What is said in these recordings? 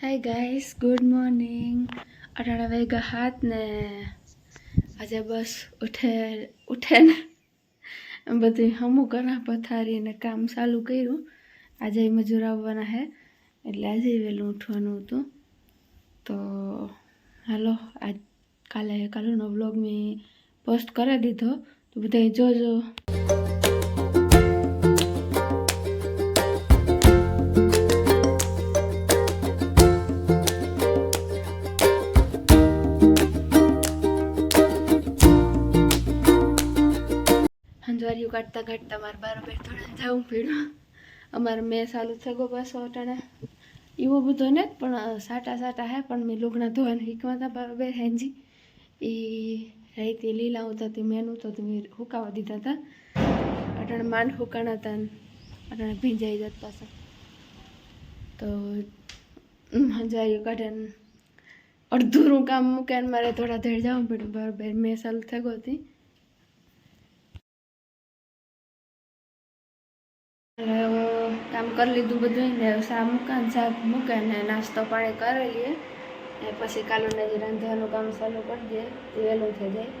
Hi guys good morning અઢાર વાગ્યા હાથ ને આજે બસ ઉઠે ઉઠે ને બધું હમું કરા પથારીને કામ ચાલુ કર્યું આજે મજૂર આવવાના હે એટલે આજે વહેલું ઉઠવાનું હતું તો હાલો આજ કાલે કાલનો બ્લોગ મેં પોસ્ટ કરી દીધો તો બધા જોજો હંજવારીઓ કાઢતા કાઢતા મારે બરાબર થોડા જવું પડ્યું. અમારે મેં સાલું થગો બસો અટાણે. એવો બધો ને પણ સાટા સાટા હે, પણ મેં લુગણા ધોવાને શીખવા હતા બરાબર હેંજી. એ રાઈતે લીલા હતા તે મેનું તો તે મેં હુકાવા દીધા હતા. અટાણે માંડ હુકાણા હતા અટાણે ભીંજાઈ જતા પાછા. તો હંજવારીઓ કાઢે ને અડધું કામ મૂકે મારે થોડા ધેડ જવું પડ્યું બરાબર મેં ચાલુ થગો હતી. કરી લીધું બધું ને હવે મૂકાને શાક મૂકાને નાસ્તો પાણી કરી લઈએ પછી કાલુને જે રાંધવાનું કામ ચાલુ કરી દઈએ તે વહેલું થઈ જાય.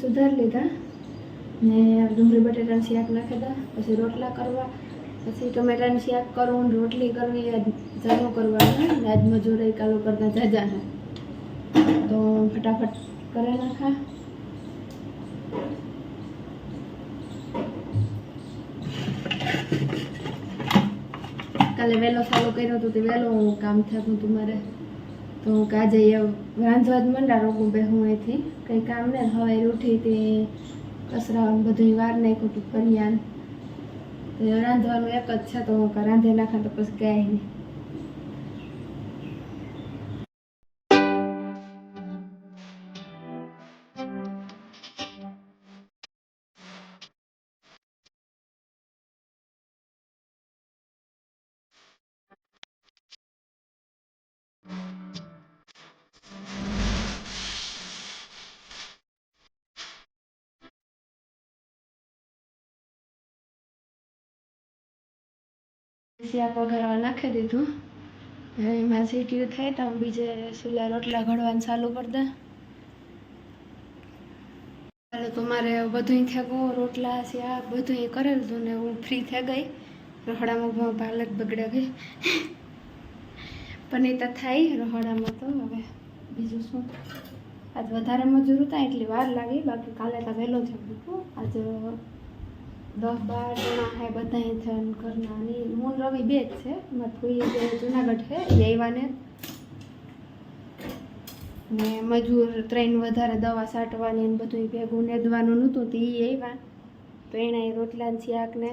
સુધારી લીધા ને ડુંગળી, બટેટાનું શાક દા પછી રોટલા કરવા, પછી ટમેટાનું શાક કરવું રોટલી કરવી જાનું કરવાનું ને આજ મજૂરી કાલો કરતા જાજા તો ફટાફટ કરી નાખા. કાલે વહેલો ચાલુ કર્યો હતો તે વહેલું કામ થતું હતું મારે. તો હું કાજે રાંધવા જ મંડા રોગું બે હું અહીંથી. કંઈ કામ ને હવે ઉઠી તે કસરા બધું વાર નાખ્યું હતું ફરિયાન તો રાંધવાનું એક જ છે, તો હું કાં રાંધે નાખા તો પછી ગયા નહીં. શાક વઘારવા નાખી દીધું. એમાં સીટીયું થાય તો બીજે સુલા રોટલા ઘડવાનું ચાલુ કરી દે. ચાલો તો મારે બધું થેગો રોટલા શાક બધું કરેલું હતું ને હું ફ્રી થઈ ગઈ. રહોડામાં પાલક બગડે ગઈ. એ તો થાય રહોડામાં તો, હવે બીજું શું? આજ વધારે મજૂર હતા, એટલી વાર લાગી, બાકી કાલે તો વહેલો થઈ ગયો આજે દસ બાર જણા હે બધા થઈને ઘરના હું રવિ બે જ છે. મારા ફૂઈ જે જુનાગઢ છે એ આવ્યાને ને. મજૂર ત્રણ વધારે દવા છાંટવાની ને બધું ભેગું નેદવાનું નહોતું તો એ આવ્યા તો એણે રોટલા ને શાક ને.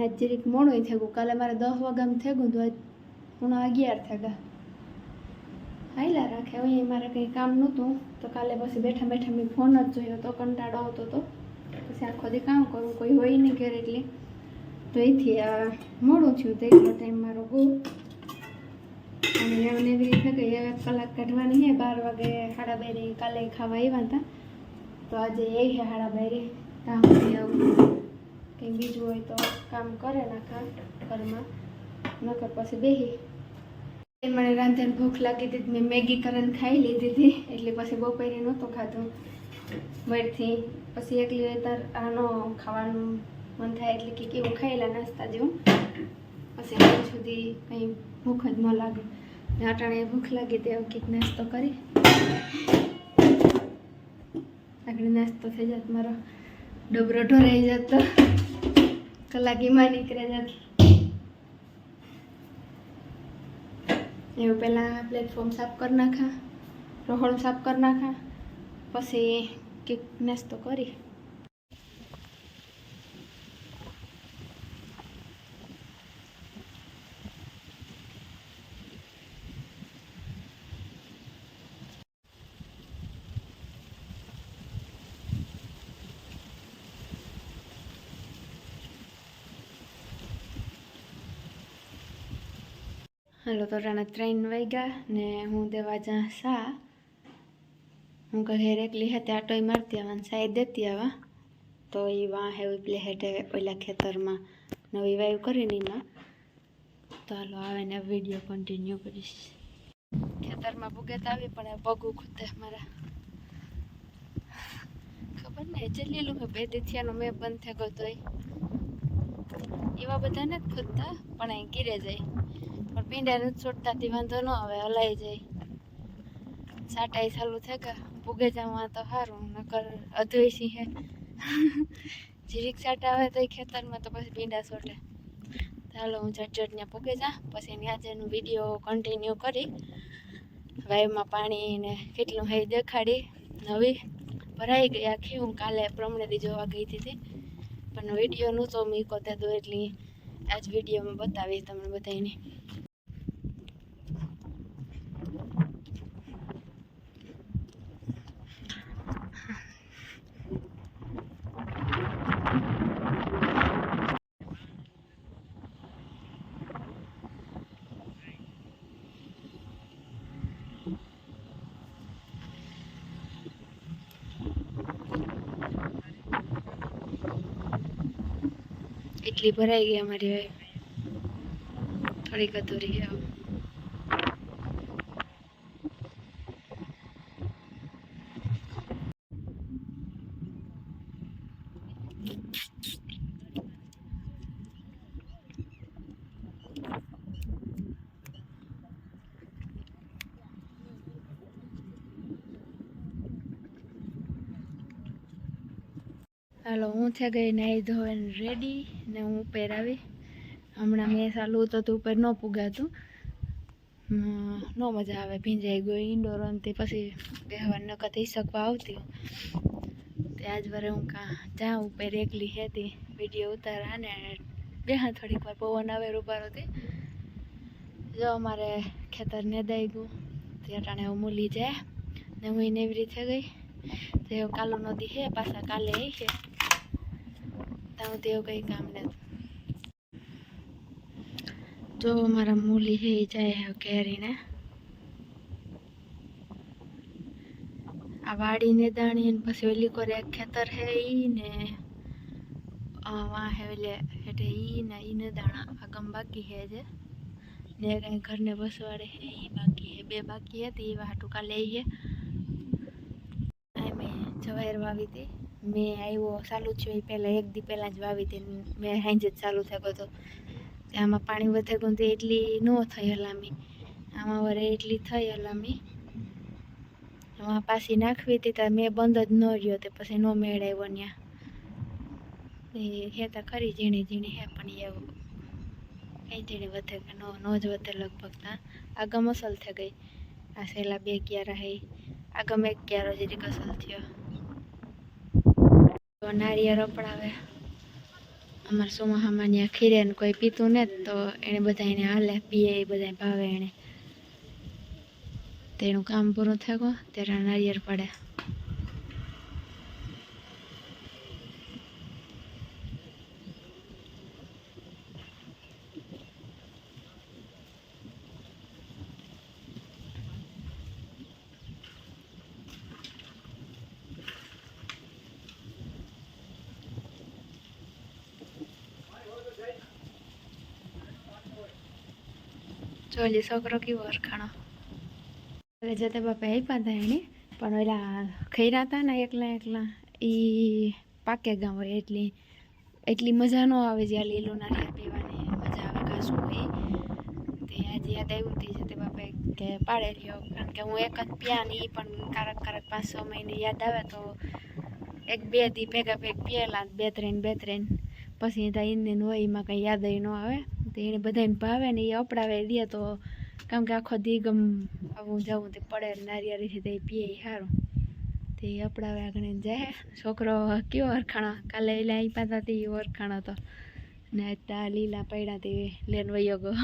આજ જરીક મોડું થઈ ગયું કાલે મારે દસ વાગ્યામાં થઈ ગયું તો આજ પૂણા અગિયાર થઈ ગયા હાઈલા રાખે અહીંયા મારે કંઈ કામ નહોતું. તો કાલે પછી બેઠા બેઠા મેં ફોન જ જોયો તો કંટાળો આવતો હતો પછી આખો દી કામ કરું, કોઈ હોય નહીં ઘરે એટલે. તો એથી આ મોડું થયું તો ટાઈમ મારો ગયો અને એમને એવી રીતે કે એક કલાક કાઢવાની છે બાર વાગે સાડા બારે કાલે ખાવા આવ્યા હતા. તો આજે એ છે સાડા બારે. કામ કંઈ બીજું હોય તો કામ કરે નાખા ઘરમાં. નકર પછી બેસી મને રાંધેને ભૂખ લાગી હતી, મેં મેગી કરીને ખાઈ લીધી હતી. એટલે પછી બપોરે નહોતું ખાધું. બળથી પછી એકલી તાર આનો ખાવાનું મન થાય એટલે કે કેવું ખાયેલા નાસ્તા જેવું. પછી ત્યાં સુધી કંઈ ભૂખ જ ન લાગે. અટાણે ભૂખ લાગી તે કંઈક નાસ્તો કરી. આગળ નાસ્તો થઈ જાત, મારો ડબરો ઢોરાઈ જતો. કલાકીમાં નીકળે જતી એવું પહેલાં પ્લેટફોર્મ સાફ કરી નાખા, રહોણ સાફ કરી નાખા. પછી કંઈક નાસ્તો કરી. હાલો તો રાણા ત્રણ વાગ્યા ને હું દેવા જ્યાં સા હું ઘેર એકલી હતી આટોય મારતી આવવા સાઈ દેતી આવા તો એ વાં ઉપલે પેલે હેઠે ઓલા ખેતરમાં નવી વાયુ કરીને એમાં તો હાલો આવે ને વીડિયો કન્ટિન્યુ કરીશ ખેતરમાં ભૂગેત આવી પણ પગું ખૂતે મારા ખબર ને ચલેલું હે બે થયાનું મેં બંધ થઈ ગયો તોય એવા બધા નથી ખૂદતા પણ અહીં ગીરે જાય પણ પીંડા નથી છોડતાથી વાંધો ન આવે હલાઈ જાય સાટાઈ ચાલુ થાય ભૂગે તો સારું નકર અધોઈસી હે જીરીક સાટા આવે તો ખેતરમાં તો પછી પીંડા છોટે ચાલો હું ઝટઝટ ઝટ ત્યાં પૂગે જા, પછી એની આજેનું વીડિયો કન્ટિન્યુ કરી. વાયુમાં પાણી ને કેટલું હે દેખાડી. નવી ભરાઈ ગઈ આખી, હું કાલે પ્રમણેથી જોવા ગઈ હતી પણ વીડિયો નહોતો મીકો તે દો એટલી આજ વિડીયોમાં બતાવી તમને બધાને એટલી ભરાઈ ગઈ અમારી વાય થોડીક અધૂરી હવે. હાલો, હું થઈ ગઈ નાહી ધોઈને રેડી ને હું પહેરાવી. હમણાં મેં સાલું તો ઉપર ન પુગાતું. ન મજા આવે, ભીંજાઈ ગયો ઇન્ડોર તે પછી બેહવાર ન થઈ શકવા આવતી. તે આજ વારે હું કાં જાઉં, ઉપર એકલી હતી વીડિયો ઉતારા ને બેહા થોડીક વાર, પવન આવે રૂપારો તે. જો અમારે ખેતર ને દઈ ગયું, તે અટાણે હું મૂલી જાય. ને હું એને એવી રીતે ગઈ. તે કાલુ નદી હે, પાછા કાલે એ છે ત્યાં તેવું કંઈ કામ નથી. જો મારા મૂલી એ જાય હે કેરીને આ વાડીને દાણી ને પછી ઓલી કોરે ખેતર હે ઈ ને આ હે ઓલે હેઠે ઈ ને ઈ ને દાણા આ ગમ બાકી હે જે. ને કઈ ઘરને બસવાડે હે, ઈ બાકી હે, બે બાકી હતી એ વાટું કાલે ઈ હે જવાહેર વાવી હતી મેં આવ્યો ચાલુ થયો એ પહેલાં એક દી પહેલાં જ વાવી હતી મેં હાંજે જ ચાલુ થયો હતો. આમાં પાણી વધે ગયું તો એટલી ન થઈ હલામી. આમાં વરે એટલી થઈ હલામી. એમાં પાછી નાખવી હતી તો મેં બંધ જ ન રહ્યો તે પછી ન મેળ આવ્યો ત્યાં એ હેતા ખરી ઝીણી ઝીણી હે પણ એવું કંઈ ઝીણી વધે કે નો નો જ વધે લગભગ ત્યાં આગમ અસલ થઈ ગઈ. આ છેલ્લા બે ક્યારા હે. આગમ એક ક્યારો જેરી અસલ થયો. તો નારિયેળ અપડાવે અમારે સોમાહામાં ત્યાં ખીરે કોઈ પીતું ને તો એને બધા એને હાલે, પીએ એ બધા ભાવે એને તેનું કામ પૂરું થયું, ત્યારે નારિયેળ પડે. જોજે, છોકરો કેવો અરખાણો એટલે જતે બાપા આપ્યા હતા એને પણ ઓલા ખૈરા હતા ને એકલા એકલા એ પાકે ગામ હોય એટલી એટલી મજા ન આવે જ્યાં લીલું નારિયેળ પીવાની, મજા આવે ઘાસું હોય તે આજે યાદ આવ્યું તે જતે બાપે કે પાડે રહ્યો, કારણ કે હું એક જ પિયા ને એ પણ કારક કારક પાંચ છ મહિને યાદ આવે તો એક બે દી ભેગા ભેગ પીએલા બે ત્રણ બે ત્રણ. પછી ત્યાં ઇન્ડિયન હોય, એમાં કંઈ યાદ ન આવે. તો એને બધાને ભાવે ને એ અપડાવે દે તો કેમ કે આખો દિગમ આવું જવું તે પડે નારિયેળીથી તે પીએ સારું તે અપડાવે આગળ જાય. છોકરો કયો હરખાણો? કાલે એટલે અહીં પાતા તે હરખાણો હતો ને આ લીલા પડ્યા તે લેન વયો ગયો.